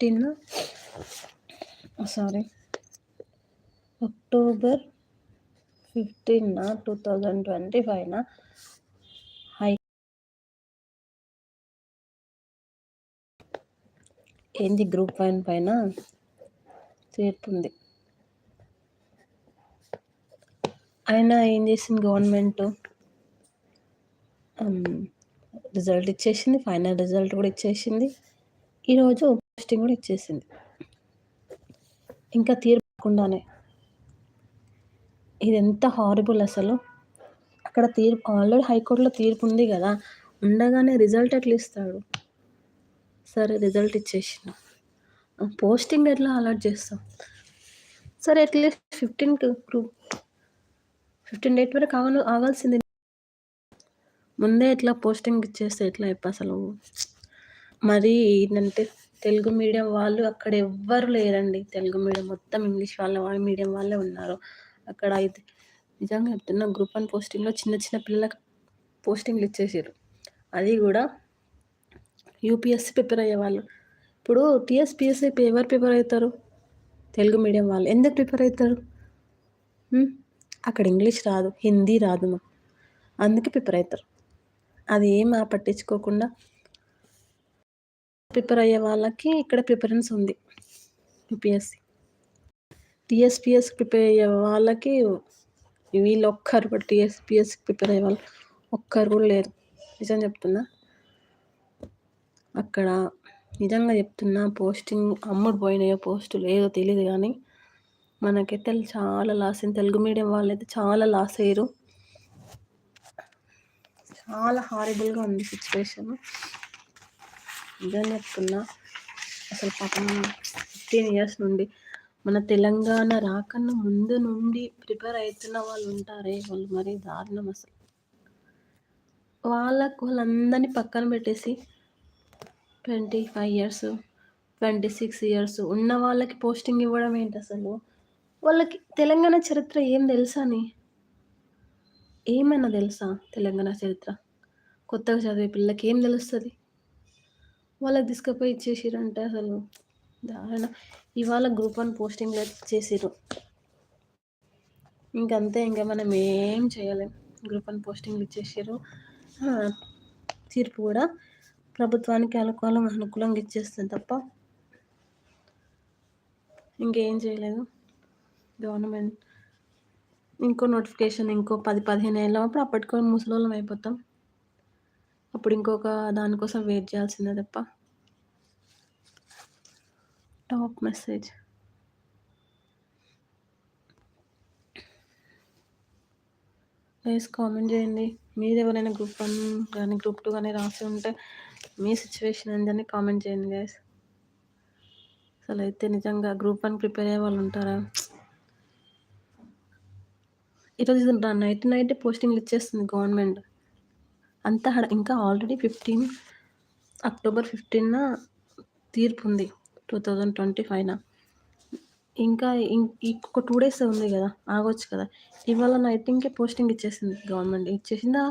Fifteen sorry. October fifteen two thousand twenty ఫైవ్న హై ఏంది group one పైన? తీర్పు ఉంది. అయినా ఏం చేసింది గవర్నమెంట్ రిజల్ట్ ఇచ్చేసింది ఫైనల్ రిజల్ట్ కూడా ఇచ్చేసింది. ఈరోజు పోస్టింగ్ కూడా ఇచ్చేసింది. ఇంకా తీర్పకుండానే ఇది ఎంత హారబుల్ అసలు. అక్కడ తీర్పు ఆల్రెడీ హైకోర్టులో తీర్పు ఉంది కదా. ఉండగానే రిజల్ట్ ఎట్లా ఇస్తాడు? సరే రిజల్ట్ ఇచ్చేసిన. పోస్టింగ్ ఎట్లా అలర్ట్ చేస్తాం? సరే at least fifteen group fifteen date వరకు ఆగను ఆగాల్సింది. ముందే ఎట్లా పోస్టింగ్ ఇచ్చేస్తే ఎట్లా చెప్ప అసలు? మరి ఏంటంటే తెలుగు మీడియం వాళ్ళు అక్కడ ఎవ్వరు లేరండి. తెలుగు మీడియం మొత్తం ఇంగ్లీష్ వాళ్ళ మీడియం వాళ్ళే ఉన్నారు. అక్కడ అయితే నిజంగా చెప్తున్న గ్రూప్ వన్ పోస్టింగ్లో చిన్న చిన్న పిల్లలకు పోస్టింగ్లు ఇచ్చేసారు అది కూడా యూపీఎస్సీ ప్రిపేర్ అయ్యేవాళ్ళు ఇప్పుడు టీఎస్పిఎస్సీ ఎవరు ప్రిపేర్ అవుతారు? తెలుగు మీడియం వాళ్ళు. ఎందుకు ప్రిపేర్ అవుతారు? అక్కడ ఇంగ్లీష్ రాదు హిందీ రాదు మాకు. అందుకే ప్రిపేర్ అవుతారు. అది ఏం పట్టించుకోకుండా ప్రిపేర్ అయ్యే వాళ్ళకి ఇక్కడ ప్రిఫరెన్స్ ఉంది యూపీఎస్సి. టీఎస్పిఎస్ ప్రిపేర్ అయ్యే వాళ్ళకి వీళ్ళు ఒక్కరు కూడా టీఎస్పిఎస్ ప్రిపేర్ అయ్యే వాళ్ళు ఒక్కరు కూడా లేరు. నిజం చెప్తున్నా? అక్కడ నిజంగా చెప్తున్నా పోస్టింగ్ అమ్ముడు పోయినాయో పోస్టులు ఏదో తెలియదు కానీ మనకైతే చాలా లాస్ అయింది. తెలుగు మీడియం వాళ్ళైతే చాలా లాస్ అయ్యారు. చాలా హారిబుల్గా ఉంది సిచ్యువేషన్ నిజం చెప్తున్నా అసలు పాపం ఫిఫ్టీన్ ఇయర్స్ నుండి మన తెలంగాణ రాకన్నా ముందు నుండి ప్రిపేర్ అవుతున్న వాళ్ళు ఉంటారే వాళ్ళు మరీ దారుణం అసలు. వాళ్ళకు వాళ్ళందరినీ పక్కన పెట్టేసి twenty five years twenty six years ఉన్న వాళ్ళకి పోస్టింగ్ ఇవ్వడం ఏంటి అసలు? వాళ్ళకి తెలంగాణ చరిత్ర ఏం తెలుసా అని ఏమైనా తెలుసా తెలంగాణ చరిత్ర? కొత్తగా చదివే పిల్లలకి ఏం తెలుస్తుంది? వాళ్ళకి తీసుకుపోయి ఇచ్చేసిరంటే అసలు దారుణ. ఇవాళ గ్రూప్ వన్ పోస్టింగ్లు ఇచ్చేసిరు ఇంకంతే ఇంకా మనం ఏం చేయలేం. గ్రూప్ వన్ పోస్టింగ్లు ఇచ్చేసారు తీర్పు కూడా ప్రభుత్వానికి అనుకూలం అనుకూలంగా ఇచ్చేస్తుంది తప్ప ఇంకేం చేయలేదు. గవర్నమెంట్ ఇంకో నోటిఫికేషన్ ఇంకో పది పదిహేను ఏళ్ళ అప్పుడు అప్పటికొని ముసలోళ్ళం అయిపోతాం. అప్పుడు ఇంకొక దానికోసం వెయిట్ చేయాల్సిందే తప్ప. టాప్ మెసేజ్ ప్లీజ్ కామెంట్ చేయండి. మీరు ఎవరైనా గ్రూప్ వన్ కానీ గ్రూప్ టూ కానీ రాసి ఉంటే మీ సిచ్యువేషన్ ఏంటని కామెంట్ చేయండి గైస్ అసలు అయితే నిజంగా గ్రూప్ వన్ ప్రిపేర్ అయ్యే వాళ్ళు ఉంటారా? ఈరోజు నైట్ నైట్ పోస్టింగ్లు ఇచ్చేస్తుంది గవర్నమెంట్ అంత హడ ఇంకా ఆల్రెడీ ఫిఫ్టీన్ అక్టోబర్ ఫిఫ్టీన్న తీర్పు ఉంది టూ థౌజండ్ ట్వంటీ ఫైవ్న. ఇంకా ఇంకొక టూ డేస్ ఉంది కదా ఆగొచ్చు కదా. ఇవాళ నైటింగ్కే పోస్టింగ్ ఇచ్చేసింది గవర్నమెంట్. ఇచ్చేసిందా?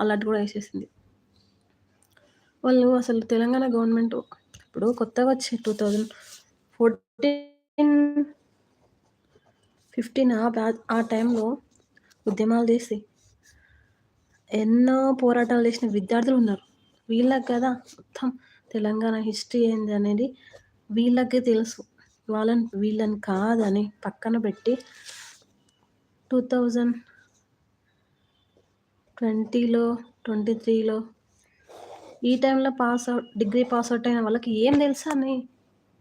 అలర్ట్ కూడా వేసేసింది. వాళ్ళు అసలు తెలంగాణ గవర్నమెంట్ ఇప్పుడు కొత్తగా వచ్చి టూ థౌజండ్ ఫోర్టీన్ ఫిఫ్టీన్ ఆ బ్యా ఆ టైంలో ఉద్యమాలు చేసి ఎన్నో పోరాటాలు చేసిన విద్యార్థులు ఉన్నారు. వీళ్ళకి కదా మొత్తం తెలంగాణ హిస్టరీ ఏంది అనేది వీళ్ళకే తెలుసు. వాళ్ళని వీళ్ళని కాదని పక్కన పెట్టి టూ థౌజండ్ ట్వంటీలో ట్వంటీ త్రీలో ఈ టైంలో pass out degree pass out అయిన వాళ్ళకి ఏం తెలుసా అని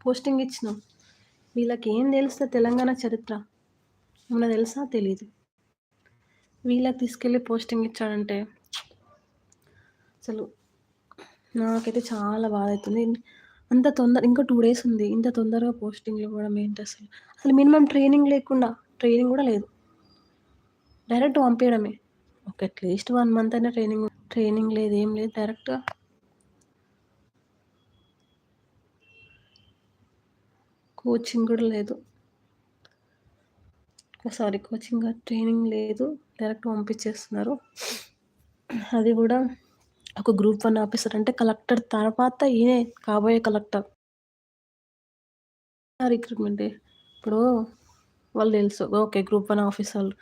పోస్టింగ్ ఇచ్చినాం. వీళ్ళకి ఏం తెలుస్తా తెలంగాణ చరిత్ర? మన తెలుసా? తెలీదు. వీళ్ళకి తీసుకెళ్ళి పోస్టింగ్ ఇచ్చాడంటే అసలు నాకైతే చాలా బాధ అవుతుంది అంత తొందర ఇంకా టూ డేస్ ఉంది. ఇంత తొందరగా పోస్టింగ్లు ఇవ్వడం ఏంటి అసలు? అసలు మినిమం ట్రైనింగ్ లేకుండా ట్రైనింగ్ కూడా లేదు. డైరెక్ట్ పంపించడమే ఒక అట్లీస్ట్ వన్ మంత్ అయినా ట్రైనింగ్ ట్రైనింగ్ లేదు ఏం లేదు డైరెక్ట్గా కోచింగ్ కూడా లేదు. సారీ కోచింగ్ ట్రైనింగ్ లేదు. డైరెక్ట్ పంపించేస్తున్నారు. అది కూడా ఒక గ్రూప్ వన్ ఆఫీసర్ అంటే కలెక్టర్ తర్వాత ఈయనే కాబోయే కలెక్టర్. రిక్రూట్మెంటే ఇప్పుడు వాళ్ళు తెలుసు. ఓకే గ్రూప్ వన్ ఆఫీసర్లు.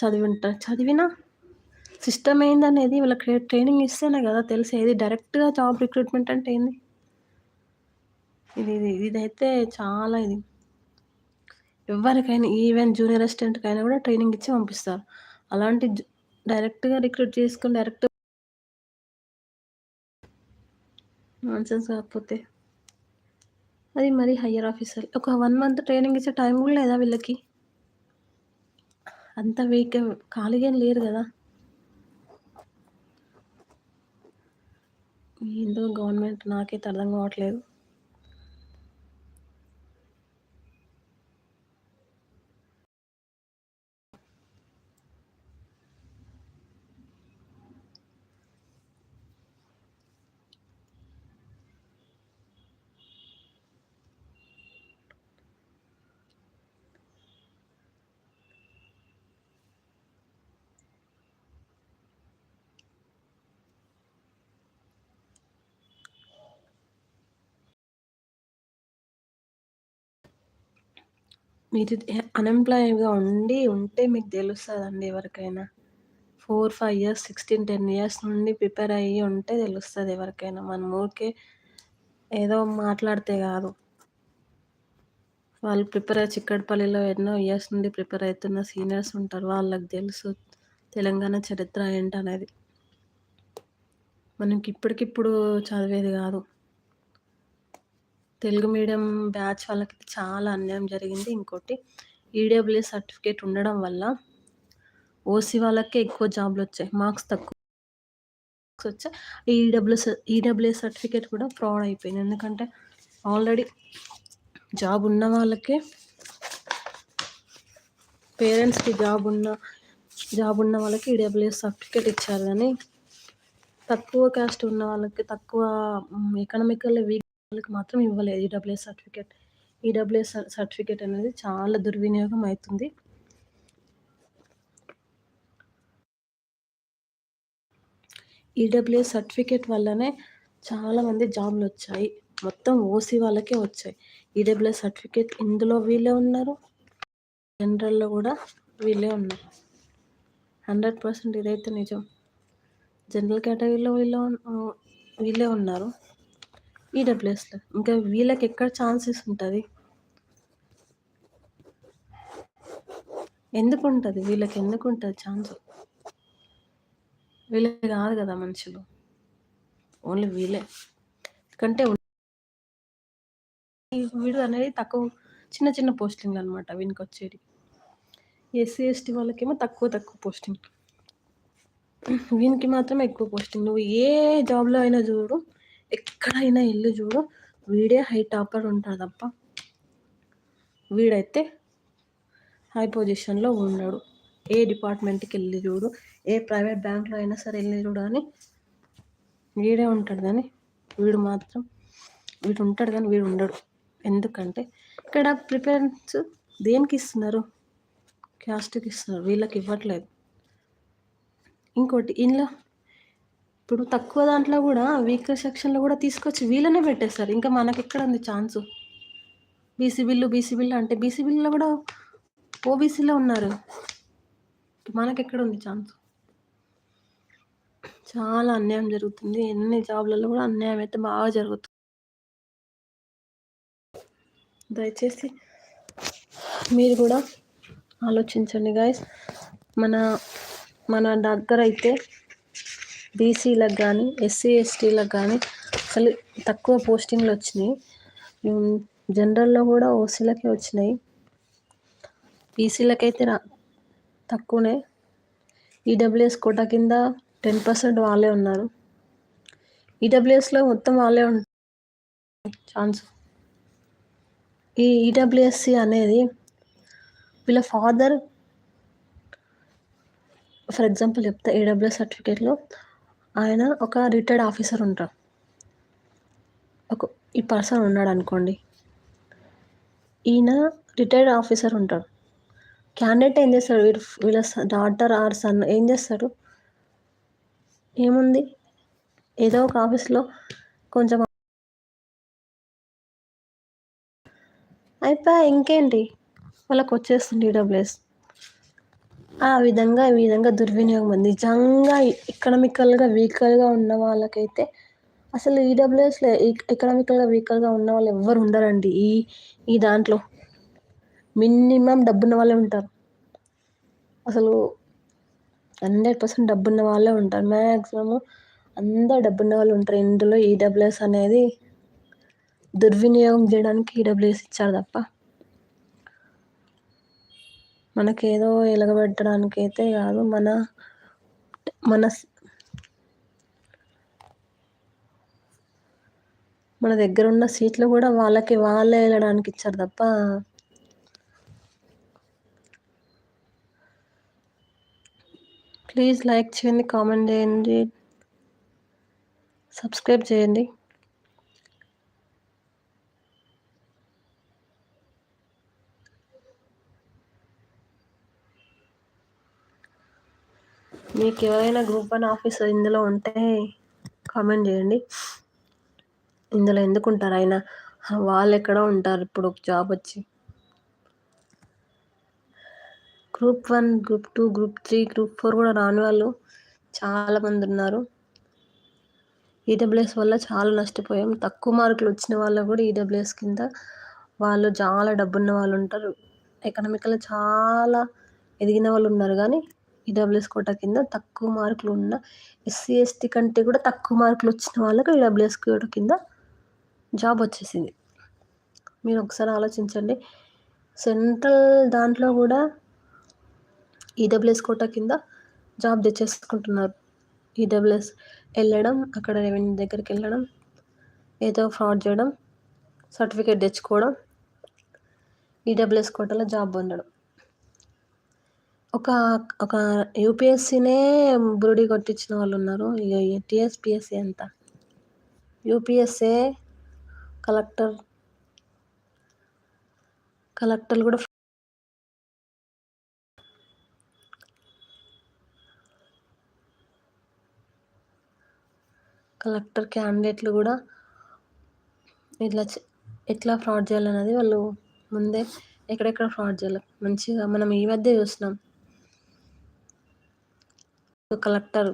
చదివింటారు చదివినా సిస్టమ్ ఏందనేది వాళ్ళకి ట్రైనింగ్ ఇస్తేనే కదా తెలిసేది డైరెక్ట్గా జాబ్ రిక్రూట్మెంట్ అంటే ఏంది? ఇది ఇది ఇదైతే చాలా ఇది. ఎవరికైనా ఈవెన్ జూనియర్ అసిస్టెంట్కైనా కూడా ట్రైనింగ్ ఇచ్చి పంపిస్తారు. అలాంటి డైరెక్ట్గా రిక్రూట్ చేసుకుని డైరెక్ట్ నాన్సెన్స్ కాకపోతే. అది మరి హయ్యర్ ఆఫీసర్ ఒక వన్ మంత్ ట్రైనింగ్ ఇచ్చే టైం కూడా లేదా వీళ్ళకి? అంత వీక్ ఖాళీగా లేరు కదా. ఏందో గవర్నమెంట్ నాకైతే అర్థం కావట్లేదు. మీరు అన్ఎంప్లాయ్‌గా ఉండి ఉంటే మీకు తెలుస్తుందండి ఎవరికైనా. Four five years, sixteen ten years నుండి ప్రిపేర్ అయ్యి ఉంటే తెలుస్తుంది ఎవరికైనా. మనం ఊరికే ఏదో మాట్లాడితే కాదు వాళ్ళు ప్రిపేర్ అయ్యి చిక్కడపల్లిలో ఎన్నో ఇయర్స్ నుండి ప్రిపేర్ అవుతున్న సీనియర్స్ ఉంటారు. వాళ్ళకి తెలుసు తెలంగాణ చరిత్ర ఏంటనేది. మనకి ఇప్పటికిప్పుడు చదివేది కాదు తెలుగు మీడియం బ్యాచ్ వాళ్ళకి చాలా అన్యాయం జరిగింది. ఇంకోటి ఈడబ్ల్యూ సర్టిఫికేట్ ఉండడం వల్ల ఓసీ వాళ్ళకే ఎక్కువ జాబ్లు వచ్చాయి. మార్క్స్ తక్కువ మార్క్స్ వచ్చాయి ఈడబ్ల్యూ ఈడబ్ల్యూ సర్టిఫికేట్ కూడా ఫ్రాడ్ అయిపోయింది. ఎందుకంటే ఆల్రెడీ జాబ్ ఉన్న వాళ్ళకే పేరెంట్స్కి జాబ్ ఉన్న జాబ్ ఉన్న వాళ్ళకి ఈడబ్ల్యూఎస్ సర్టిఫికేట్ ఇచ్చారు. కానీ తక్కువ క్యాస్ట్ ఉన్న వాళ్ళకి తక్కువ ఎకనామికల్ వీక్ వాళ్ళకి మాత్రం ఇవ్వలేదు ఈడబ్ల్యూఎస్ సర్టిఫికేట్. ఈడబ్ల్యూఎస్ సర్టిఫికేట్ అనేది చాలా దుర్వినియోగం అవుతుంది ఈడబ్ల్యూఎస్ సర్టిఫికేట్ వల్లనే చాలామంది జాబ్లు వచ్చాయి. మొత్తం ఓసీ వాళ్ళకే వచ్చాయి. ఈడబ్ల్యూఎస్ సర్టిఫికేట్ ఇందులో వీళ్ళే ఉన్నారు. జనరల్లో కూడా వీళ్ళే ఉన్నారు. హండ్రెడ్ పర్సెంట్ ఇదైతే నిజం. జనరల్ కేటగిరీలో వీళ్ళు వీళ్ళే ఉన్నారు. ఈడబ్ల్యూఎస్లో ఇంకా వీళ్ళకి ఎక్కడ ఛాన్సెస్ ఉంటుంది? ఎందుకు ఉంటుంది? వీళ్ళకి ఎందుకు ఉంటుంది ఛాన్స్? వీళ్ళకి కాదు కదా మనుషులు. ఓన్లీ వీళ్ళే. ఎందుకంటే వీడు అనేది తక్కువ చిన్న చిన్న పోస్టింగ్ అనమాట వీనికి వచ్చేది ఎస్సీ ఎస్టీ వాళ్ళకేమో తక్కువ తక్కువ పోస్టింగ్. వీనికి మాత్రమే ఎక్కువ పోస్టింగ్. నువ్వు ఏ జాబ్లో అయినా చూడు ఎక్కడైనా వెళ్ళి చూడు వీడే హై టాపర్ ఉంటాడు తప్ప వీడైతే హై పొజిషన్లో ఉన్నాడు ఏ డిపార్ట్మెంట్కి వెళ్ళి చూడు ఏ ప్రైవేట్ బ్యాంక్లో అయినా సరే వెళ్ళి చూడు కానీ వీడే ఉంటాడు కానీ వీడు మాత్రం వీడు ఉంటాడు కానీ వీడు ఉండడు. ఎందుకంటే ఇక్కడ ప్రిఫరెన్స్ దేనికి ఇస్తున్నారు? క్యాస్ట్కి ఇస్తున్నారు. వీళ్ళకి ఇవ్వట్లేదు. ఇంకోటి ఇంట్లో ఇప్పుడు తక్కువ దాంట్లో కూడా వీకర్ సెక్షన్లో కూడా తీసుకొచ్చి వీళ్ళనే పెట్టేస్తారు. ఇంకా మనకి ఎక్కడ ఉంది chance? BC bill BC bill అంటే బీసీ బిల్లులో కూడా ఓబీసీలో ఉన్నారు. మనకి ఎక్కడ ఉంది ఛాన్స్? చాలా అన్యాయం జరుగుతుంది. ఎన్ని జాబ్లలో కూడా అన్యాయం అయితే బాగా జరుగుతుంది. దయచేసి మీరు కూడా ఆలోచించండి గాయస్ మన మన దగ్గర అయితే బీసీలకు కానీ ఎస్సీ ఎస్టీలకు కానీ అసలు తక్కువ పోస్టింగ్లు వచ్చినాయి. జనరల్లో కూడా ఓసీలకే వచ్చినాయి. బీసీలకైతే రా తక్కువనే. ఈడబ్ల్యూఎస్ కోటా కింద టెన్ పర్సెంట్ వాళ్ళే ఉన్నారు. ఈడబ్ల్యూఎస్లో మొత్తం వాళ్ళే ఉంటారు ఛాన్స్. ఈ ఈడబ్ల్యూఎస్సి అనేది వీళ్ళ ఫాదర్ ఫర్ ఎగ్జాంపుల్ చెప్తా ఈడబ్ల్యూఎస్ సర్టిఫికేట్లో ఆయన ఒక రిటైర్డ్ ఆఫీసర్ ఉంటారు ఒక ఈ పర్సన్ ఉన్నాడు అనుకోండి. ఈయన రిటైర్డ్ ఆఫీసర్ ఉంటాడు. క్యాండిడేట్ ఏం చేస్తాడు? వీడు వీళ్ళ డాటర్ ఆర్ సన్ ఏం చేస్తారు ఏముంది? ఏదో ఒక ఆఫీస్లో కొంచెం అయిపోయా ఇంకేంటి? వాళ్ళకి వచ్చేస్తుంది డబ్ల్యూఎస్ ఆ విధంగా ఈ విధంగా దుర్వినియోగం నిజంగా ఎకనామికల్గా ఉన్న వాళ్ళకైతే అసలు ఈడబ్ల్యూఎస్లో ఎకనామికల్గా ఉన్న వాళ్ళు ఎవ్వరు ఉండరండి. ఈ ఈ దాంట్లో మినిమం డబ్బున్న వాళ్ళే ఉంటారు. అసలు హండ్రెడ్ పర్సెంట్ డబ్బున్న వాళ్ళే ఉంటారు. మ్యాక్సిమము అందరు డబ్బున్న వాళ్ళు ఉంటారు. ఇందులో ఈడబ్ల్యూఎస్ అనేది దుర్వినియోగం చేయడానికి ఈడబ్ల్యూఎస్ ఇచ్చారు తప్ప మనకేదో ఎలగబెట్టడానికి అయితే కాదు మన మన మన దగ్గర ఉన్న సీట్లు కూడా వాళ్ళకి వాళ్ళే వెళ్ళడానికి ఇచ్చారు తప్ప ప్లీజ్ లైక్ చేయండి కామెంట్ చేయండి సబ్స్క్రైబ్ చేయండి. మీకు ఎవరైనా గ్రూప్ వన్ ఆఫీసర్ ఇందులో ఉంటే కామెంట్ చేయండి. ఇందులో ఎందుకు ఉంటారు? ఆయన వాళ్ళు ఎక్కడో ఉంటారు ఇప్పుడు ఒక జాబ్ వచ్చి. Group one group two group three group four కూడా రాని వాళ్ళు చాలామంది ఉన్నారు. ఈడబ్ల్యూఎస్ వల్ల చాలా నష్టపోయాం. తక్కువ మార్కులు వచ్చిన వాళ్ళు కూడా ఈడబ్ల్యూఎస్ కింద వాళ్ళు చాలా డబ్బున్న వాళ్ళు ఉంటారు. ఎకనామికల్ చాలా ఎదిగిన వాళ్ళు ఉన్నారు కానీ ఈడబ్ల్యూఎస్ కోటా కింద తక్కువ మార్కులు ఉన్న ఎస్సీ ఎస్టీ కంటే కూడా తక్కువ మార్కులు వచ్చిన వాళ్ళకి ఈడబ్ల్యూఎస్ కోటా కింద జాబ్ వచ్చేసింది. మీరు ఒకసారి ఆలోచించండి. సెంట్రల్ దాంట్లో కూడా ఈడబ్ల్యూఎస్ కోటా కింద జాబ్ తెచ్చేసుకుంటున్నారు. ఈడబ్ల్యూఎస్ వెళ్ళడం అక్కడ రెవెన్యూ దగ్గరికి వెళ్ళడం ఏదో ఫ్రాడ్ చేయడం సర్టిఫికేట్ తెచ్చుకోవడం ఈడబ్ల్యూఎస్ కోటాలో జాబ్ పొందడం. ఒక ఒక యూపీఎస్సీనే బురిడి కొట్టించిన వాళ్ళు ఉన్నారు ఇక టీఎస్పిఎస్సి ఎంత యూపీఎస్ఏ కలెక్టర్ కలెక్టర్లు కూడా కలెక్టర్ క్యాండిడేట్లు కూడా ఇట్లా ఎట్లా ఫ్రాడ్ చేయాలనేది వాళ్ళు ముందే ఎక్కడెక్కడ ఫ్రాడ్ చేయాలి. మంచిగా మనం ఈ మధ్య చూస్తున్నాం కలెక్టర్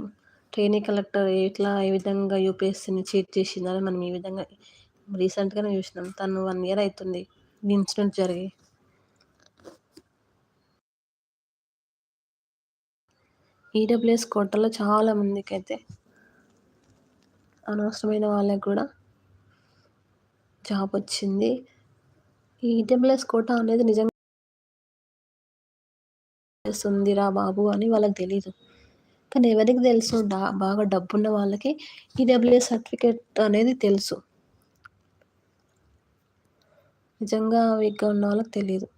ట్రైనీ కలెక్టర్ ఎట్లా ఏ విధంగా యూపీఎస్సీని చీట్ చేసిందని మనం ఈ విధంగా రీసెంట్గానే చూసినాం. తను వన్ ఇయర్ అవుతుంది ఇన్సిడెంట్ జరిగి. ఈడబ్ల్యూఎస్ కోటలో చాలా మందికి అయితే అనవసరమైన వాళ్ళకి కూడా జాబ్ వచ్చింది. ఈడబ్ల్యూఎస్ కోట అనేది నిజంగా ఉందిరా బాబు అని వాళ్ళకి తెలీదు. కానీ ఎవరికి తెలుసు బాగా డబ్బున్న వాళ్ళకి ఈడబ్ల్యూఎస్ సర్టిఫికేట్ అనేది తెలుసు. నిజంగా వీక్గా ఉన్న వాళ్ళకి తెలియదు